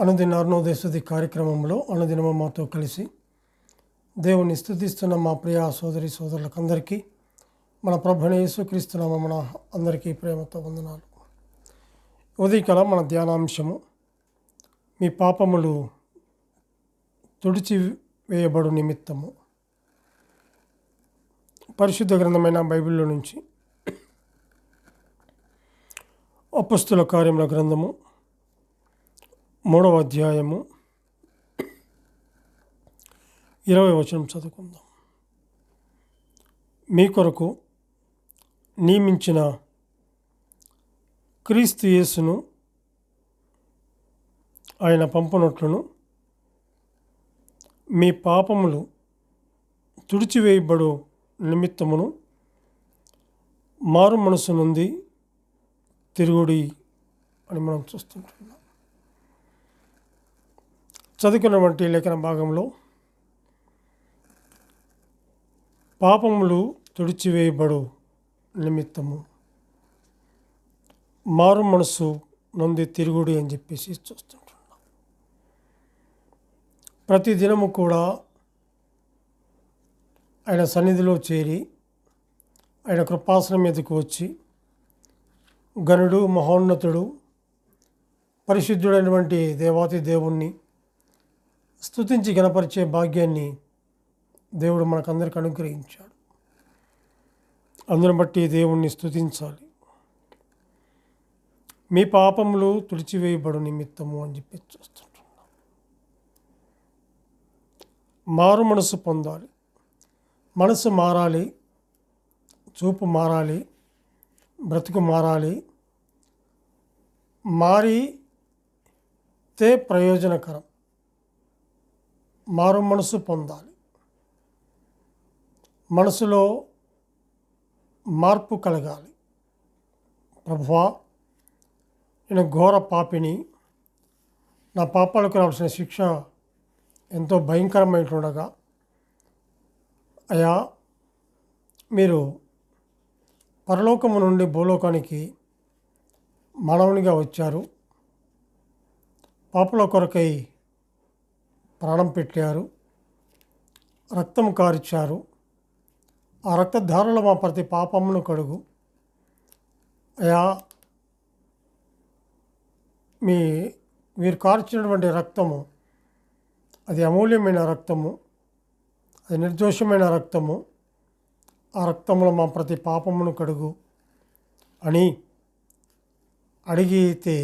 అనుదిన అరుణోదయస్తుతి కార్యక్రమంలో అనుదినము మాతో కలిసి దేవుని స్థుతిస్తున్న మా ప్రియ సోదరి సోదరులకందరికీ మన ప్రభుణ యేసుక్రీస్తునామ మన అందరికీ ప్రేమతో వందనాలు. ఉదయకాల మన ధ్యానాంశము మీ పాపములు తుడిచి వేయబడు నిమిత్తము. పరిశుద్ధ గ్రంథమైన బైబిల్లో నుంచి అపస్తుల కార్యముల గ్రంథము మూడవ అధ్యాయము ఇరవై వచనం చదువుకుందాం. మీ కొరకు నియమించిన క్రీస్తు యేసును ఆయన పంపనట్లును మీ పాపములు తుడిచివేయబడు నిమిత్తమును మారు మనసు నుండి తిరుగుడి అని మనం చూస్తుంటున్నాం. చదువుకున్నటువంటి లేఖన భాగంలో పాపములు తుడిచివేయబడు నిమిత్తము. మారు మనసు నొంది తిరుగుడు అని చెప్పేసి చూస్తుంటున్నాం. ప్రతి దినము కూడా ఆయన సన్నిధిలో చేరి ఆయన కృపాసనం మీదకు వచ్చి గనుడు మహోన్నతుడు పరిశుద్ధుడైనటువంటి దేవాతి దేవుణ్ణి స్థుతించి గణపరిచే భాగ్యాన్ని దేవుడు మనకందరికి అనుగ్రహించాడు. అందును బట్టి దేవుణ్ణి స్థుతించాలి మీ పాపములు తుడిచివేయబడు నిమిత్తము అని చెప్పి చూస్తుంటున్నాం. మారు మనసు పొందాలి. మనసు మారాలి. చూపు మారాలి. బ్రతుకు మారాలి. మారితే ప్రయోజనకరం. మారు మనసు పొందాలి. మనసులో మార్పు కలగాలి. ప్రభువా నేను ఘోర పాపిని నా పాపాలకు రావాల్సిన శిక్ష ఎంతో భయంకరమైనటుండగా అయా మీరు పరలోకము నుండి భూలోకానికి మానవునిగా వచ్చారు. పాపల కొరకై ప్రాణం పెట్టారు రక్తం కారిచ్చారు ఆ రక్తధారలో మా ప్రతి పాపమును కడుగు. అయా మీ మీరు కార్చినటువంటి రక్తము అది అమూల్యమైన రక్తము అది నిర్దోషమైన రక్తము ఆ రక్తంలో మా ప్రతి పాపమును కడుగు అని అడిగితే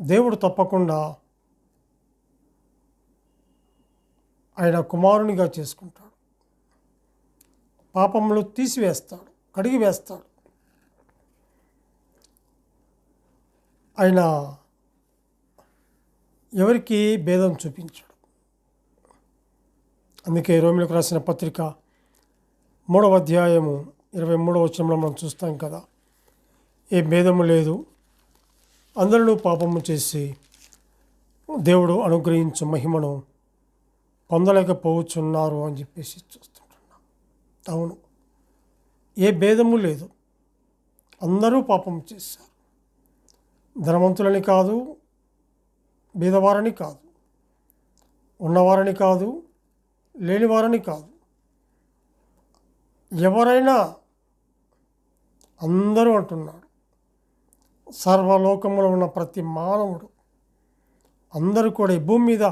దేవుడు తప్పకుండా ఆయన కుమారునిగా చేసుకుంటాడు. పాపములు తీసివేస్తాడు కడిగి వేస్తాడు ఆయన ఎవరికి భేదం చూపించాడు. అందుకే రోమిలకు రాసిన పత్రిక మూడవ అధ్యాయము ఇరవై మూడవ వచనంలో మనం చూస్తాం కదా ఏ భేదము లేదు. అందరిలో పాపము చేసి దేవుడు అనుగ్రహించు మహిమను పొందలేకపోవచ్చున్నారు అని చెప్పేసి చూస్తుంటున్నాం. అవును. ఏ భేదము లేదు. అందరూ పాపం చేశారు. ధనవంతులని కాదు బీదవారని కాదు ఉన్నవారని కాదు లేనివారని కాదు. ఎవరైనా అందరూ అంటున్నాడు సర్వలోకంలో ఉన్న ప్రతి మానవుడు అందరూ కూడా ఈ భూమి మీద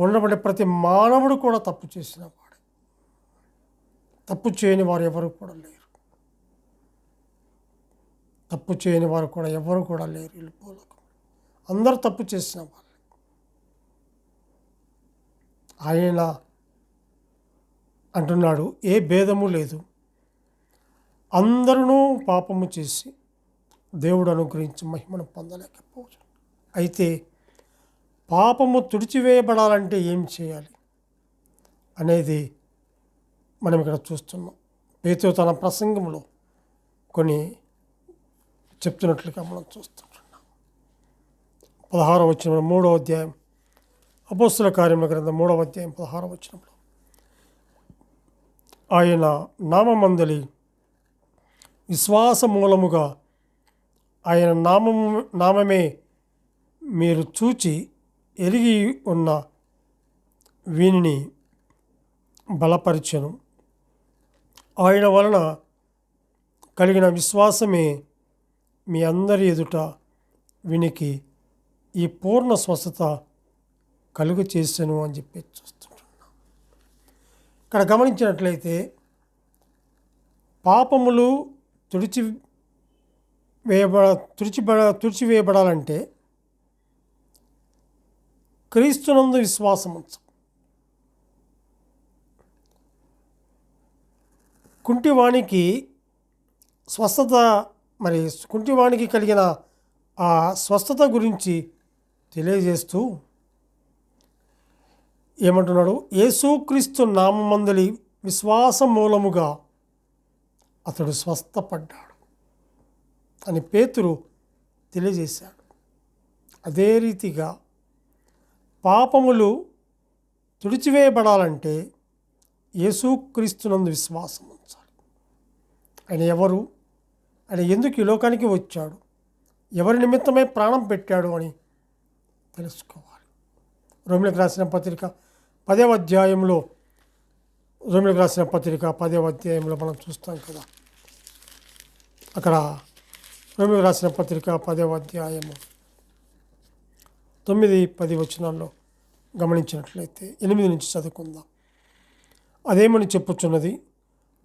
ఉండబడే ప్రతి మానవుడు కూడా తప్పు చేసిన వాడు. తప్పు చేయని వారు ఎవరు కూడా లేరు. తప్పు చేయని వారు కూడా ఎవరు కూడా లేరు వీళ్ళు భూలోకం. అందరూ తప్పు చేసిన వాళ్ళు. ఆయన అంటున్నాడు ఏ భేదము లేదు. అందరూ పాపము చేసి దేవుడు అనుగ్రహించి మహిమను పొందలేకపోవచ్చు. అయితే పాపము తుడిచివేయబడాలంటే ఏం చేయాలి అనేది మనం ఇక్కడ చూస్తున్నాం. పేతు తన ప్రసంగంలో కొన్ని చెప్తున్నట్లుగా మనం చూస్తుంటున్నాం. పదహారవ వచ్చిన మూడవ అధ్యాయం అపోస్తుల కార్యముల గ్రంథం మూడవ అధ్యాయం పదహారవ వచ్చినప్పుడు ఆయన నామమందలి విశ్వాస మూలముగా ఆయన నామము నామమే మీరు చూచి ఎరిగి ఉన్న వీనిని బలపరిచెను. ఆయన వలన కలిగిన విశ్వాసమే మీ అందరి ఎదుట వీనికి ఈ పూర్ణ స్వస్థత కలుగు చేశాను అని చెప్పి చూస్తుంటున్నాం. ఇక్కడ గమనించినట్లయితే పాపములు తుడిచి వేయబడ తుడిచిబడ తుడిచివేయబడాలంటే క్రీస్తునందు విశ్వాసం కుంటివాణికి స్వస్థత మరి కుంటివాణికి కలిగిన ఆ స్వస్థత గురించి తెలియజేస్తూ ఏమంటున్నాడు? యేసుక్రీస్తు నామందలి విశ్వాసం మూలముగా అతడు స్వస్థపడ్డాడు అని పేతురు తెలియజేశాడు. అదే రీతిగా పాపములు తుడిచివేయబడాలంటే యేసుక్రీస్తునందు విశ్వాసం ఉంచాలి. ఆయన ఎవరు? ఆయన ఎందుకు ఈ లోకానికి వచ్చాడు? ఎవరి నిమిత్తమై ప్రాణం పెట్టాడు అని తెలుసుకోవాలి. రోమిలకు రాసిన పత్రిక పదేవ అధ్యాయంలో రోమిలకు రాసిన పత్రిక పదేవ అధ్యాయంలో మనం చూస్తాం కదా. అక్కడ రోమిలకు రాసిన పత్రిక పదవ అధ్యాయము తొమ్మిది పది వచనాల్లో గమనించినట్లయితే ఎనిమిది నుంచి చదువుకుందాం. అదేమని చెప్పుచున్నది?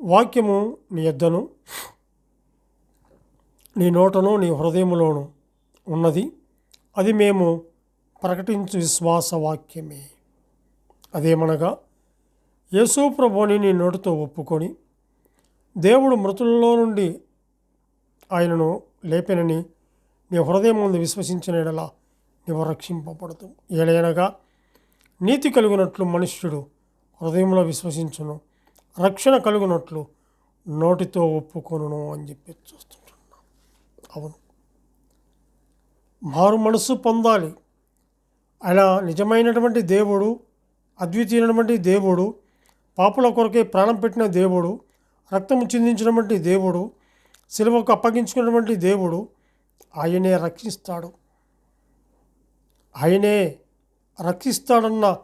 వాక్యము నీ యొద్దను నీ నోటను నీ హృదయములోను ఉన్నది. అది మేము ప్రకటించు విశ్వాస వాక్యమే. అదేమనగా యేసు ప్రభుని నీ నోటితో ఒప్పుకొని దేవుడు మృతుల్లో నుండి ఆయనను లేపెనని నీ హృదయం ముందు విశ్వసించిన ఎడలా నివరక్షింపబడదు. ఏలైనగా నీతి కలుగునట్లు మనుష్యుడు హృదయంలో విశ్వసించును రక్షణ కలుగునట్లు నోటితో ఒప్పుకొనును అని చెప్పి చూస్తుంటున్నాం. అవును. మారు మనసు పొందాలి. అలా నిజమైనటువంటి దేవుడు అద్వితీయమైనటువంటి దేవుడు పాపుల కొరకే ప్రాణం పెట్టిన దేవుడు రక్తము చిందించినటువంటి దేవుడు సిలువకు అప్పగించుకున్నటువంటి దేవుడు ఆయనే రక్షిస్తాడు. ఆయనే రక్షిస్తాడన్న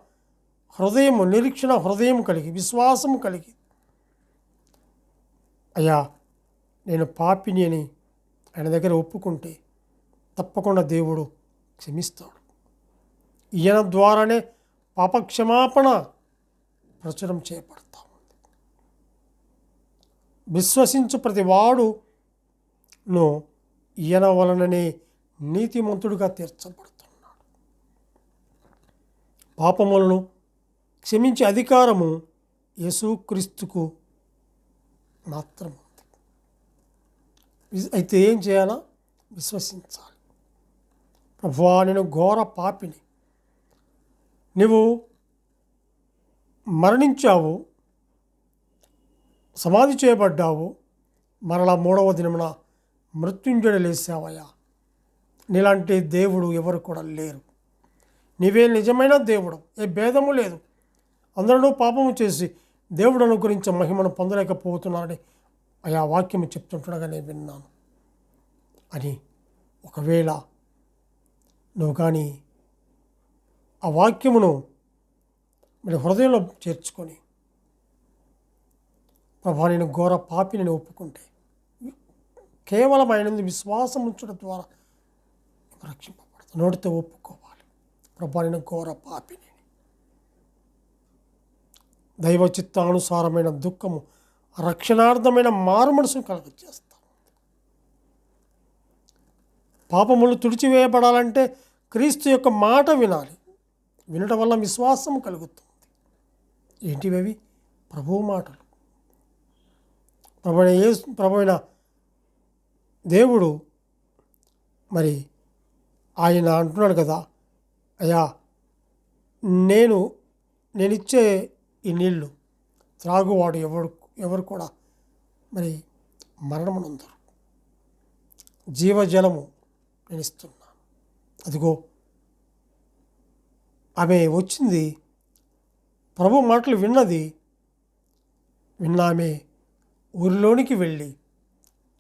హృదయం నిరీక్షణ హృదయం కలిగి విశ్వాసం కలిగి. అయ్యా నేను పాపిని అని ఆయన దగ్గర ఒప్పుకుంటే తప్పకుండా దేవుడు క్షమిస్తాడు. ఈయన ద్వారానే పాపక్షమాపణ ప్రచురం చేయబడతా. ఉంది విశ్వసించు ప్రతి వాడును ఈయన వలననే నీతిమంతుడిగా తీర్చబడుతున్నాడు పాపములను క్షమించే అధికారము యేసుక్రీస్తుకు మాత్రం ఉంది అయితే ఏం చేయాలా? విశ్వసించాలి. ప్రభువా నేను ఘోర పాపిని. నువ్వు మరణించావు సమాధి చేయబడ్డావు మరలా మూడవ దినమున మృత్యుంజడు లేసావయ్యా నీలాంటి దేవుడు ఎవరు కూడా లేరు. నీవే నిజమైన దేవుడు. ఏ భేదము లేదు. అందరూ పాపము చేసి దేవుడు అనుగ్రహించే మహిమను పొందలేకపోతున్నారని ఆయా వాక్యం చెప్తుంటుండగా నేను విన్నాను. అని ఒకవేళ నువ్వు కానీ ఆ వాక్యమును మరి హృదయంలో చేర్చుకొని ప్రభా నేను ఘోర పాపిని నేను ఒప్పుకుంటే కేవలం ఆయన విశ్వాసం ఉంచడం ద్వారా రక్షింపబడతాను నోటితో ఒప్పుకోవాలి ప్రభా నేను ఘోర పాపిని. దైవ చిత్తానుసారమైన దుఃఖము రక్షణార్థమైన మారు మనసును కలగజేస్తాం పాపములు తుడిచివేయబడాలంటే క్రీస్తు యొక్క మాట వినాలి. వినటం వల్ల విశ్వాసం కలుగుతుంది. ఏంటివి ప్రభువు మాటలు. ప్రభుణ ఏ ప్రభువైన దేవుడు మరి ఆయన అంటున్నాడు కదా అయ్యా నేను నేనిచ్చే ఈ నీళ్ళు త్రాగువాడు ఎవరు ఎవరు కూడా మరి మరణమునందరు. జీవజలము నేను ఇస్తున్నాను అదిగో ఆమె వచ్చింది. ప్రభు మాటలు విన్నది. విన్నామే ఊరిలోనికి వెళ్ళి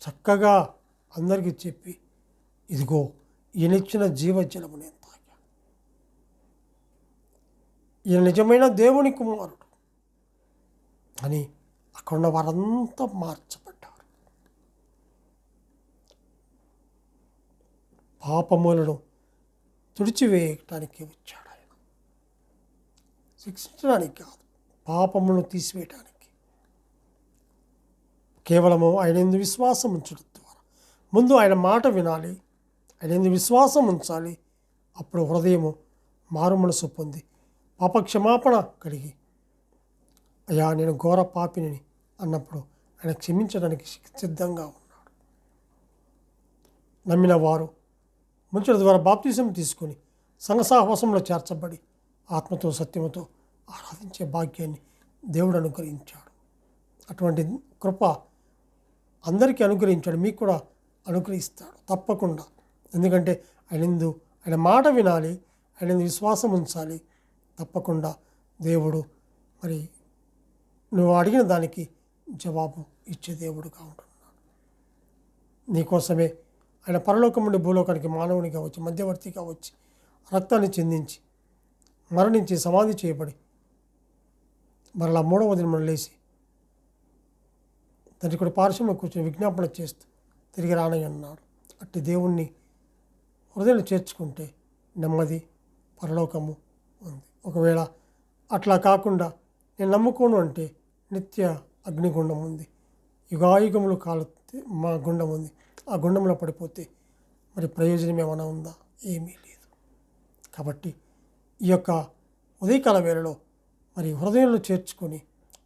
చక్కగా అందరికీ చెప్పి ఇదిగో ఈయనిచ్చిన జీవజలము నేను. ఈయన నిజమైన దేవుని కుమారుడు. అని అక్కడున్న వారంతా మార్చబడ్డారు. పాపములను తుడిచివేయటానికి వచ్చాడు ఆయన. శిక్షించడానికి కాదు పాపములను తీసివేయటానికి. కేవలము ఆయన ఎందు విశ్వాసం ఉంచడం ద్వారా. ముందు ఆయన మాట వినాలి ఆయన ఎందు విశ్వాసం ఉంచాలి అప్పుడు హృదయము మారు మనసు పొంది అపక్షమాపణ కలిగి. అయ్యా నేను ఘోర పాపిని అన్నప్పుడు ఆయన క్షమించడానికి సిద్ధంగా ఉన్నాడు. నమ్మిన వారు ముంచడం ద్వారా బాప్తిజం తీసుకొని సంఘసాహవసంలో చేర్చబడి ఆత్మతో సత్యముతో ఆరాధించే భాగ్యాన్ని దేవుడు అనుగ్రహించాడు. అటువంటి కృప అందరికీ అనుగ్రహించాడు. మీకు కూడా అనుగ్రహిస్తాడు తప్పకుండా. ఎందుకంటే ఆయన ఎందు ఆయన మాట వినాలి ఆయన విశ్వాసం ఉంచాలి తప్పకుండా దేవుడు మరి నువ్వు అడిగిన దానికి జవాబు ఇచ్చే దేవుడుగా ఉంటున్నాడు. నీకోసమే ఆయన పరలోకం నుండి భూలోకానికి మానవునిగా వచ్చి మధ్యవర్తిగా వచ్చి రక్తాన్ని చెందించి మరణించి సమాధి చేయబడి మరలా మూడవ దినం లేచి తండ్రి కూడా పారిశ్రమ కూర్చొని విజ్ఞాపన చేస్తూ తిరిగి రానయ్య అన్నాడు. అట్టి దేవుణ్ణి హృదయం చేర్చుకుంటే నెమ్మది పరలోకము ఉంది. ఒకవేళ అట్లా కాకుండా నేను నమ్ముకోను అంటే నిత్య అగ్నిగుండం ఉంది. యుగాయుగములు కాలు మా గుండం ఉంది. ఆ గుండంలో పడిపోతే మరి ప్రయోజనం ఏమైనా ఉందా? ఏమీ లేదు. కాబట్టి ఈ యొక్క ఉదయకాల వేళలో మరి హృదయంలో చేర్చుకొని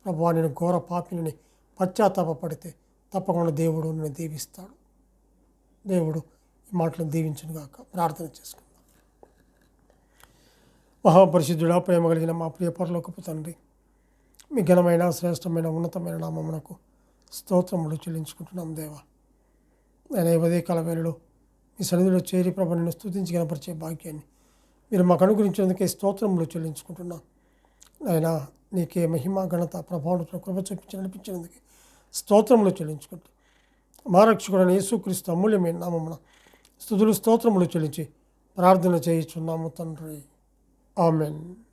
ప్రభు నేను ఘోర పాపిని పశ్చాత్తాపడితే తప్పకుండా దేవుడు నన్ను దీవిస్తాడు. దేవుడు ఈ మాటలను దీవించును కాక ప్రార్థన చేసుకుంటాను మహాపరిశుద్ధుడా ప్రేమ కలిగిన మా ప్రియ పరలోకపు తండ్రి మీ ఘనమైన శ్రేష్టమైన ఉన్నతమైన నామమునకు స్తోత్రములు చెల్లించుకుంటున్నాం దేవా. నేను ఉదయ కాల వేళలో మీ సన్నిధిలో చేరి ప్రభ నేను స్థుతించి కనపరిచే భాగ్యాన్ని మీరు మాకు అనుగ్రహించినందుకే స్తోత్రములు చెల్లించుకుంటున్నాం. ఆయన నీకే మహిమ ఘనత ప్రభావం కృప చూపించి నడిపించినందుకే స్తోత్రములు చెల్లించుకుంటూ మా రక్షకుడైన యేసుక్రీస్తు అమూల్యమైన నామమున స్థుతులు స్తోత్రములు చెల్లించి ప్రార్థన చేయుచున్నాము తండ్రి. Amen.